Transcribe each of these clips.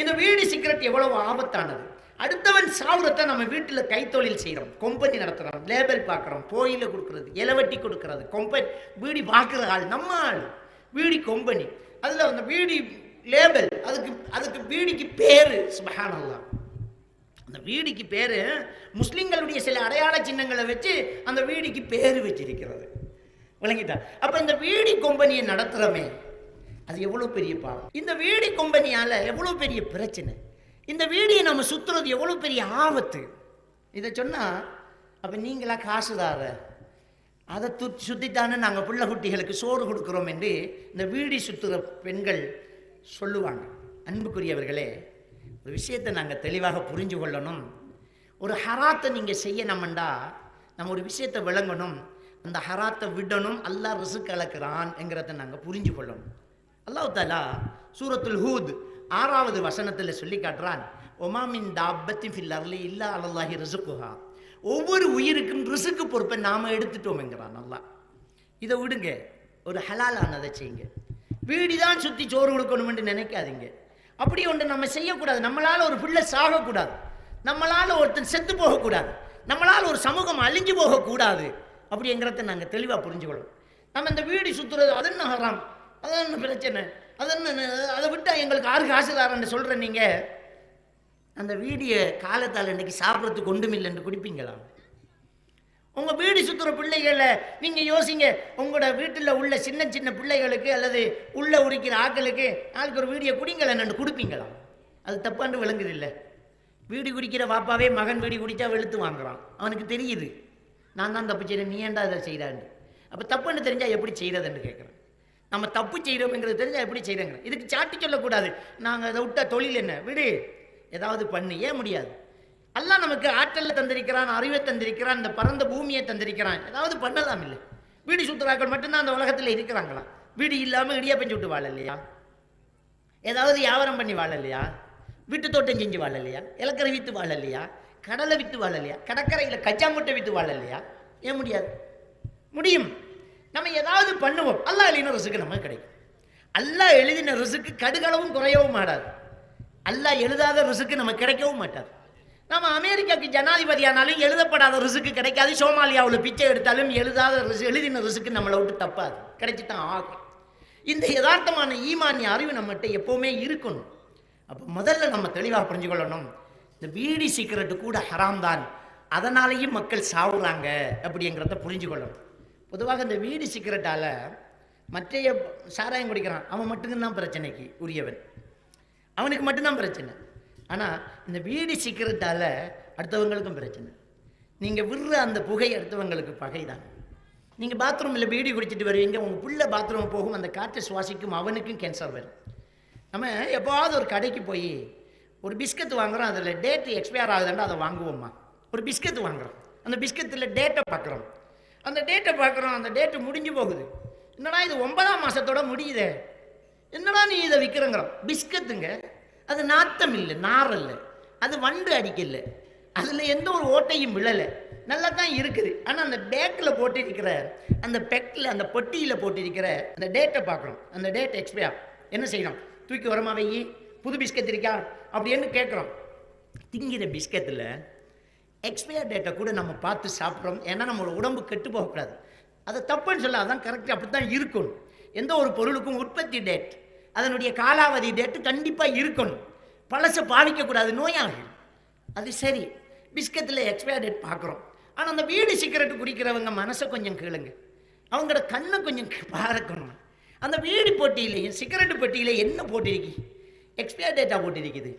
இந்த வீடு சிகரெட் எவ்வளவு ஆபத்தானது. அடுத்தவன் சாவுறத்தை நம்ம வீட்டில் கைத்தொழில் செய்கிறோம் கொம்பனி நடத்துகிறோம் லேபர் பார்க்குறோம் கோயிலில் கொடுக்கறது இலவட்டி கொடுக்கறது கொம்பனி வீடி பார்க்குற ஆள் நம்ம ஆள். வீடி கொம்பனி அதில் அந்த வீடி லேபல் அதுக்கு அதுக்கு வீடிக்கு பேர் சுபஹானல்லாம் அந்த வீடிக்கு பேர் முஸ்லீம்களுடைய சில அடையாள சின்னங்களை வச்சு அந்த வீடிக்கு பேர் வச்சிருக்கிறது. விளங்கிட்டா? அப்போ இந்த வீடி கொம்பனியை நடத்துகிறோமே அது எவ்வளோ பெரிய பாவம். இந்த வீடி கொம்பனியால் எவ்வளோ பெரிய பிரச்சனை. இந்த வீடியை நம்ம சுற்றுறது எவ்வளோ பெரிய ஆபத்து. இதை சொன்னால் அப்போ நீங்களா காசுதார. அதை து சுற்றித்தானே நாங்கள் பிள்ளை குட்டிகளுக்கு சோறு கொடுக்குறோம் என்று இந்த வீடி சுற்றுற பெண்கள் சொல்லுவாங்க. அன்புக்குரியவர்களே ஒரு விஷயத்தை நாங்கள் தெளிவாக புரிஞ்சு கொள்ளணும். ஒரு ஹராத்தை நீங்கள் செய்யணும்டா நம்ம ஒரு விஷயத்தை விளங்கணும். அந்த ஹராத்தை விடணும் அல்லாஹ் ரிசுக் கலக்கிறான் என்கிறத நாங்கள் புரிஞ்சு கொள்ளணும். அல்லாஹ் தாலா சூரத்துல் ஹூத் ஆறாவது வசனத்தில் சொல்லி காட்டுறான். ஒமாமின் தாபத்தின் ஃபில் அர்லி இல்லா அல்லாஹி ரிசுக்குஹா. ஒவ்வொரு உயிருக்கும் ரிசுக்கு பொறுப்பை நாம் எடுத்துட்டோம்ங்கிறான் நல்லா இதை விடுங்க. ஒரு ஹலாலானதை செய்யுங்க. வீடு தான் சுற்றி சோறு கொடுக்கணும்னு நினைக்காதீங்க. அப்படி ஒன்று நம்ம செய்யக்கூடாது. நம்மளால் ஒரு பிள்ளை சாகக்கூடாது. நம்மளால் ஒருத்தன் செத்து போகக்கூடாது. நம்மளால் ஒரு சமூகம் அழிஞ்சு போகக்கூடாது. அப்படிங்கிறத நாங்கள் தெளிவாக புரிஞ்சுக்கணும். நம்ம இந்த வீடு சுற்றுறது அது என்ன அது என்ன பிரச்சனை? அது என்ன அதை விட்டால் எங்களுக்கு ஆறு காசுதாரன்னு சொல்கிற நீங்கள் அந்த வீடியை காலத்தால் இன்னைக்கு சாப்பிட்றதுக்கு ஒன்றுமில்லைன்னு குடிப்பீங்களா? உங்கள் வீடு சுற்றுற பிள்ளைகளை நீங்கள் யோசிங்க. உங்களோட வீட்டில் உள்ள சின்ன சின்ன பிள்ளைகளுக்கு அல்லது உள்ளே உரிக்கிற ஆட்களுக்கு ஆளுக்கு ஒரு வீடியோ குடிங்களேன்னு என்னன்னு கொடுப்பீங்களா? அது தப்பான்னு விளங்குது இல்லை. வீடு குடிக்கிற வாப்பாவே மகன் வீடு குடித்தா வெளுத்து வாங்குறான். அவனுக்கு தெரியுது. நான் தான் தப்பு செய்கிறேன் நீ ஏன்டா அதை செய்கிறான்னு அப்போ தப்புன்னு தெரிஞ்சால் எப்படி செய்கிறதுன்னு கேட்குறேன் நம்ம தப்பு செய்கிறோம்ங்கிறது தெரிஞ்சால் எப்படி செய்கிறோங்க இதுக்கு சாட்டி சொல்லக்கூடாது. நாங்கள் அதை விட்ட தொழில் என்ன? விடு. ஏதாவது பண்ணு. ஏன் முடியாது? எல்லாம் நமக்கு ஆற்றலில் தந்திருக்கிறான் அறிவை தந்திருக்கிறான் இந்த பரந்த பூமியை தந்திருக்கிறான். ஏதாவது பண்ணலாம் இல்லை. வீடு சுற்றுலாக்கள் மட்டும்தான் அந்த உலகத்தில் இருக்கிறாங்களா வீடு இல்லாமல் இடியாப்பம் பெஞ்சு விட்டு வாழலையா? ஏதாவது வியாபாரம் பண்ணி வாழ இல்லையா வீட்டு தோட்டம் செஞ்சு வாழ இல்லையா இலக்கரை விற்று வாழ இல்லையா கடலை விற்று வாழ இல்லையா கடற்கரையில் கச்சா மூட்டை விற்று வாழ இல்லையா ஏன் முடியாது? முடியும். நம்ம ஏதாவது பண்ணுவோம். அல்லாஹ் எழுதின ரிசுக்கு நமக்கு கிடைக்கும். அல்லா எழுதின ரிசுக்கு கடுகளவும் குறையவும் மாட்டாது. அல்லா எழுதாத ரிசுக்கு நமக்கு கிடைக்கவும் மாட்டாது. நம்ம அமெரிக்காக்கு ஜனாதிபதி ஆனாலும் எழுதப்படாத ரிசுக்கு கிடைக்காது. சோமாலியாவில் பிச்சை எடுத்தாலும் எழுதாத ரிசு எழுதின ரிசுக்கு நம்மளை விட்டு தப்பாது. கிடைச்சி தான் ஆகும். இந்த யதார்த்தமான ஈமானிய அறிவு நம்மகிட்ட எப்போவுமே இருக்கணும். அப்போ முதல்ல நம்ம தெளிவாக புரிஞ்சுக்கொள்ளணும். இந்த பீடி சிகரெட்டு கூட ஹராம் தான். அதனாலேயும் மக்கள் சாவுறாங்க அப்படிங்கிறத புரிஞ்சுக்கொள்ளணும். பொதுவாக இந்த வீடு சிகரெட்டால் மற்றைய சாராயம் குடிக்கிறான். அவன் மட்டும்தான் பிரச்சனைக்கு உரியவன். அவனுக்கு மட்டும்தான் பிரச்சனை. ஆனால் இந்த வீடு சிக்கரத்தால் அடுத்தவங்களுக்கும் பிரச்சனை. நீங்கள் விடுற அந்த புகை அடுத்தவங்களுக்கு பகை தான் நீங்கள் பாத்ரூமில் பீடி குடிச்சிட்டு வருவீங்க உங்கள் புள்ள பாத்ரூம் போகும் அந்த காற்றை சுவாசிக்கும் அவனுக்கும் கேன்சர் வரும். நம்ம எப்போவாவது ஒரு கடைக்கு போய் ஒரு பிஸ்கட் வாங்குறோம் அதில் டேட்டு எக்ஸ்பயர் ஆகுதுன்னா அதை வாங்குவோம்மா. ஒரு பிஸ்கட் வாங்குறோம். அந்த பிஸ்கத்தில் டேட்டை பார்க்குறோம் அந்த டேட்டை பார்க்குறோம் அந்த டேட்டு முடிஞ்சு போகுது. என்னடா இது ஒன்பதாம் மாதத்தோட முடியுதே? என்னடா நீ இதை விற்கிறங்கிறோம் பிஸ்கத்துங்க அது நாத்தம் இல்லை நார் இல்லை அது வண்டு அடிக்கல அதில் எந்த ஒரு ஓட்டையும் விழலை. நல்லா தான் இருக்குது. ஆனால் அந்த டேட்டில் போட்டிருக்கிற அந்த பெக்கில் அந்த பொட்டியில் போட்டிருக்கிற அந்த டேட்டை பார்க்குறோம். அந்த டேட் எக்ஸ்பயர் என்ன செய்யணும்? தூக்கி வரமா வை. புது பிஸ்கட் இருக்கா? அப்படின்னு கேட்குறோம். திங்கிற பிஸ்கத்தில் எக்ஸ்பயர் டேட்டை கூட நம்ம பார்த்து சாப்பிட்றோம். ஏன்னா நம்மளோட உடம்பு கெட்டு போகக்கூடாது. அதை தப்புன்னு சொல்ல அதான் கரெக்டாக அப்படி தான் இருக்கணும். எந்த ஒரு பொருளுக்கும் உற்பத்தி டேட் அதனுடைய காலாவதி டேட்டு கண்டிப்பாக இருக்கணும். பழசை பாவிக்கக்கூடாது. நோயாகும் அது சரி. பிஸ்கத்தில் எக்ஸ்பயர் டேட் பார்க்குறோம். ஆனால் அந்த வீடு சிகரெட் குடிக்கிறவங்க மனசை கொஞ்சம் கேளுங்க. அவங்களோட கண்ணை கொஞ்சம் பார்க்கணும். அந்த வீடு போட்டியிலையும் சிகரெட்டு பொட்டியில என்ன போட்டிருக்கி? எக்ஸ்பயர் டேட்டா போட்டிருக்குது.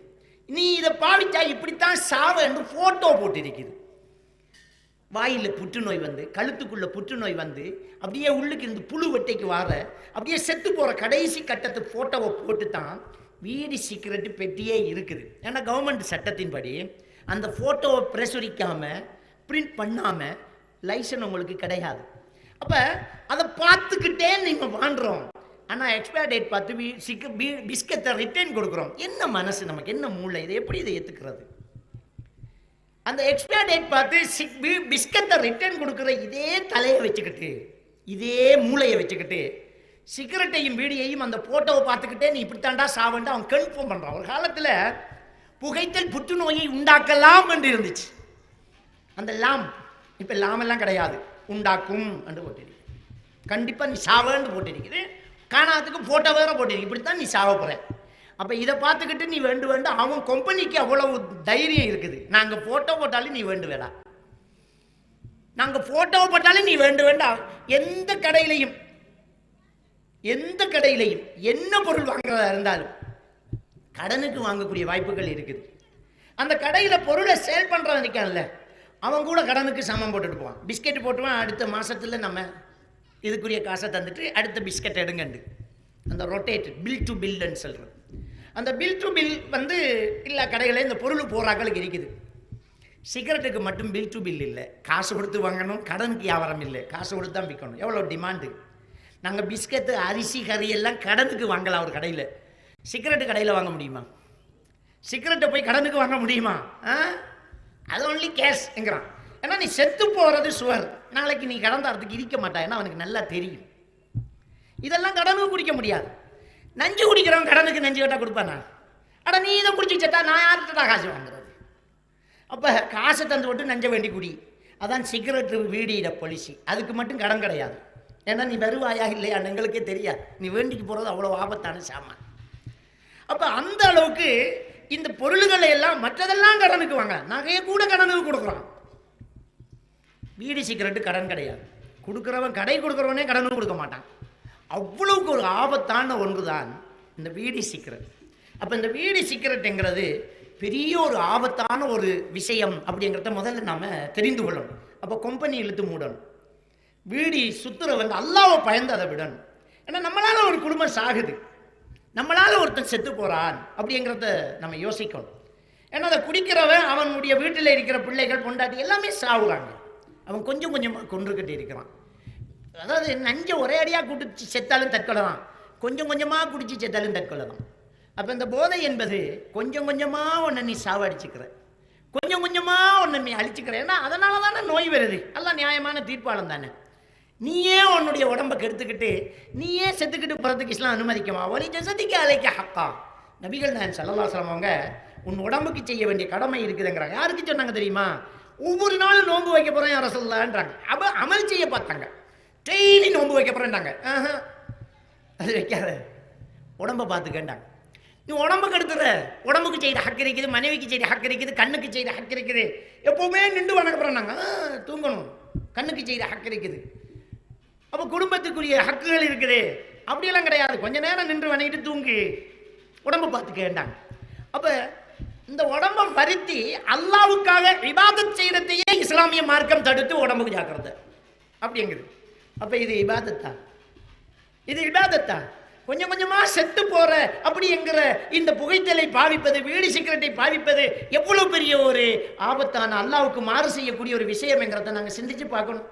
நீ இதை பாவிச்சா இப்படித்தான் சாவன்னு ஃபோட்டோ போட்டிருக்குது. வாயில் புற்றுநோய் வந்து கழுத்துக்குள்ள புற்றுநோய் வந்து அப்படியே உள்ளுக்கு இருந்து புழு வெட்டைக்கு வார அப்படியே செத்து போகிற கடைசி கட்டத்து ஃபோட்டோவை போட்டு தான் வீடு சிகரெட்டு பெட்டியே இருக்குது. ஏன்னா கவர்மெண்ட் சட்டத்தின்படி அந்த ஃபோட்டோவை பிரசுரிக்காமல் பிரிண்ட் பண்ணாமல் லைசன் உங்களுக்கு கிடையாது. அப்போ அதை பார்த்துக்கிட்டே நீங்கள் வாழ்கிறோம் ஆனால் எக்ஸ்பயர் டேட் பார்த்து பி சிக்க பி பிஸ்கத்தை ரிட்டர்ன் கொடுக்குறோம். என்ன மனசு நமக்கு? என்ன மூளை? இதை எப்படி இதை ஏற்றுக்கிறது அந்த எக்ஸ்பயர் டேட் பார்த்து சிக் பி- பிஸ்கத்தை ரிட்டர்ன் கொடுக்குற இதே தலையை வச்சுக்கிட்டு இதே மூளையை வச்சுக்கிட்டு சிகரெட்டையும் வீடியையும் அந்த ஃபோட்டோவை பார்த்துக்கிட்டே நீ இப்படித்தாண்டா சாவன்ட்டு அவன் கன்ஃபார்ம் பண்ணுறான் ஒரு காலத்தில் புகைத்தல் புற்றுநோயை உண்டாக்கலாம் என்று இருந்துச்சு. அந்த லாம் இப்போ லாமெல்லாம் கிடையாது. உண்டாக்கும் என்று போட்டிருக்கு கண்டிப்பாக நீ சாவன்னு போட்டிருக்குது. காணாததுக்கு ஃபோட்டோ வேற போட்டிருக்கு. இப்படித்தான் நீ சாவ போகிற அப்போ இதை பார்த்துக்கிட்டு நீ வேண்டு வேண்டு அவன் கம்பெனிக்கு அவ்வளவு தைரியம் இருக்குது. நாங்கள் ஃபோட்டோ போட்டாலும் நீ வேண்டு வேடா நாங்கள் ஃபோட்டோ போட்டாலும் நீ வேண்டு வேண்டாம் எந்த கடையிலையும் எந்த கடையிலையும் என்ன பொருள் வாங்குறதா இருந்தாலும் கடனுக்கு வாங்கக்கூடிய வாய்ப்புகள் இருக்குது. அந்த கடையில் பொருளை சேல் பண்ணுறவன் நிற்கான்ல அவன் கூட கடனுக்கு சமம் போட்டுட்டு போவான். பிஸ்கெட் போட்டுவான் அடுத்த மாதத்தில் நம்ம இதுக்குரிய காசை தந்துட்டு அடுத்த பிஸ்கட் எடுங்கண்டு. அந்த ரொட்டேட்டட் பில் டு பில்லுன்னு சொல்கிறது அந்த பில் டு பில் வந்து எல்லா கடைகளில் இந்த பொருள் போகிறாக்களுக்கு இருக்குது. சிகரெட்டுக்கு மட்டும் பில் டு பில் இல்லை. காசு கொடுத்து வாங்கணும் கடனுக்கு வியாபாரம் இல்லை. காசு கொடுத்து தான் விற்கணும். எவ்வளோ டிமாண்டு நாங்கள் பிஸ்கட்டு அரிசி கறி எல்லாம் கடனுக்கு வாங்கலாம் ஒரு கடையில். சிகரெட்டு கடையில் வாங்க முடியுமா? சிகரெட்டை போய் கடனுக்கு வாங்க முடியுமா? ஆ? அது ஒன்லி கேஷ்ங்கிறான் ஏன்னா நீ செத்து போகிறது சுவர். நாளைக்கு நீ கடந்த தரத்துக்கு இருக்க மாட்டா ஏன்னா அவனுக்கு நல்லா தெரியும். இதெல்லாம் கடனும் குடிக்க முடியாது. நஞ்சு குடிக்கிறவன் கடனுக்கு நஞ்சு கேட்டால் கொடுப்பானா? அட நீ இதை குடிச்சு செத்தா நான் யார்கிட்ட காசு வாங்குறது? அப்போ காசை தந்து விட்டு நஞ்ச வேண்டி குடி. அதான் சிகரெட்டு வீடியிட பொலிசி அதுக்கு மட்டும் கடன் கிடையாது. ஏன்னா நீ வருவாயா இல்லையா எங்களுக்கே தெரியாது. நீ வேண்டிக்கு போகிறது அவ்வளோ ஆபத்தான சாமான். அப்போ அந்த அளவுக்கு இந்த பொருள்களை எல்லாம் மற்றதெல்லாம் கடனுக்கு வாங்க. நகையை கூட கடனுக்கு கொடுக்குறான் வீடு சிகரெட்டு கடன் கிடையாது. கொடுக்குறவன் கடை கொடுக்குறவனே கடனும் கொடுக்க மாட்டான். அவ்வளவுக்கு ஒரு ஆபத்தான ஒன்று தான் இந்த வீடி சிகரெட் அப்போ இந்த வீடி சிகரெட்டுங்கிறது பெரிய ஒரு ஆபத்தான ஒரு விஷயம் அப்படிங்கிறத முதல்ல நாம் தெரிந்து கொள்ளணும். அப்போ கொம்பனி இழுத்து மூடணும். வீடி சுத்துறவங்க அல்லாவை பயந்து அதை விடணும். ஏன்னா நம்மளால ஒரு குடும்பம் சாகுது. நம்மளால் ஒருத்தன் செத்து போகிறான் அப்படிங்கிறத நம்ம யோசிக்கணும். ஏன்னா அதை குடிக்கிறவன் அவனுடைய வீட்டில் இருக்கிற பிள்ளைகள் பொண்டாட்டி எல்லாமே சாகுறாங்க அவன் கொஞ்சம் கொஞ்சமாக கொன்றுக்கிட்டு இருக்கிறான் அதாவது நஞ்சை ஒரே அடியாக குடிச்சு செத்தாலும் தற்கொலை தான் கொஞ்சம் கொஞ்சமாக குடிச்சு செத்தாலும் தற்கொலை தான் அப்போ இந்த போதை என்பது கொஞ்சம் கொஞ்சமாக உன்னை நீ சாவடிச்சுக்கிற. கொஞ்சம் கொஞ்சமாக உன்னை நீ அழிச்சுக்கிற. ஏன்னா அதனால தானே நோய் வருது. எல்லாம் நியாயமான தீர்ப்பாளம் தானே. நீயே உன்னுடைய உடம்பை கெடுத்துக்கிட்டு நீயே செத்துக்கிட்டு போகிறதுக்கு இஸ்லாம் அனுமதிக்குமா? ஒலி ஜசதிக்கு அலைக்க ஹக்கா. நபிகள் நான் சல்லல்லாஸ்லாம் அவங்க உன் உடம்புக்கு செய்ய வேண்டிய கடமை இருக்குதுங்கிறாங்க. யாருக்கு சொன்னாங்க தெரியுமா? ஒவ்வொரு நாளும் நோன்பு வைக்க போகிறேன் யார சொல்லலான்றாங்க. அப்போ அமல் செய்ய பார்த்தாங்க. டெய்லி நோன்பு வைக்க போகிறேன்டாங்க அது வைக்காத. உடம்பை பார்த்துக்கேண்டாங்க நீ உடம்புக்கு எடுத்துற உடம்புக்கு செய்கிற ஹக்கு இருக்குது மனைவிக்கு செய்கிற ஹக்கு இருக்குது கண்ணுக்கு செய்கிற ஹக்கு இருக்குது. எப்போவுமே நின்று வணக்க போகிறாங்க தூங்கணும். கண்ணுக்கு செய்கிற ஹக்கு இருக்குது. அப்போ குடும்பத்துக்குரிய ஹக்குகள் இருக்குது. அப்படியெல்லாம் கிடையாது. கொஞ்ச நேரம் நின்று வணங்கிட்டு தூங்கு. உடம்பை பார்த்து கேட்டாங்க அப்போ இந்த உடம்பை பருத்தி அல்லாவுக்காக விவாதம் செய்யறதையே இஸ்லாமிய மார்க்கம் தடுத்து உடம்புக்கு ஜாக்கிரதை. அப்படிங்குது அப்போ இது இபாதத்தா? இது இபாதத்தா? கொஞ்சம் கொஞ்சமாக செத்து போகிற அப்படிங்கிற இந்த புகைத்தலை பாவிப்பது வீடு சிகரெட்டை பாவிப்பது எவ்வளோ பெரிய ஒரு ஆபத்தான அல்லாவுக்கு மாறு செய்யக்கூடிய ஒரு விஷயம்ங்கிறத நாங்கள் சிந்திச்சு பார்க்கணும்.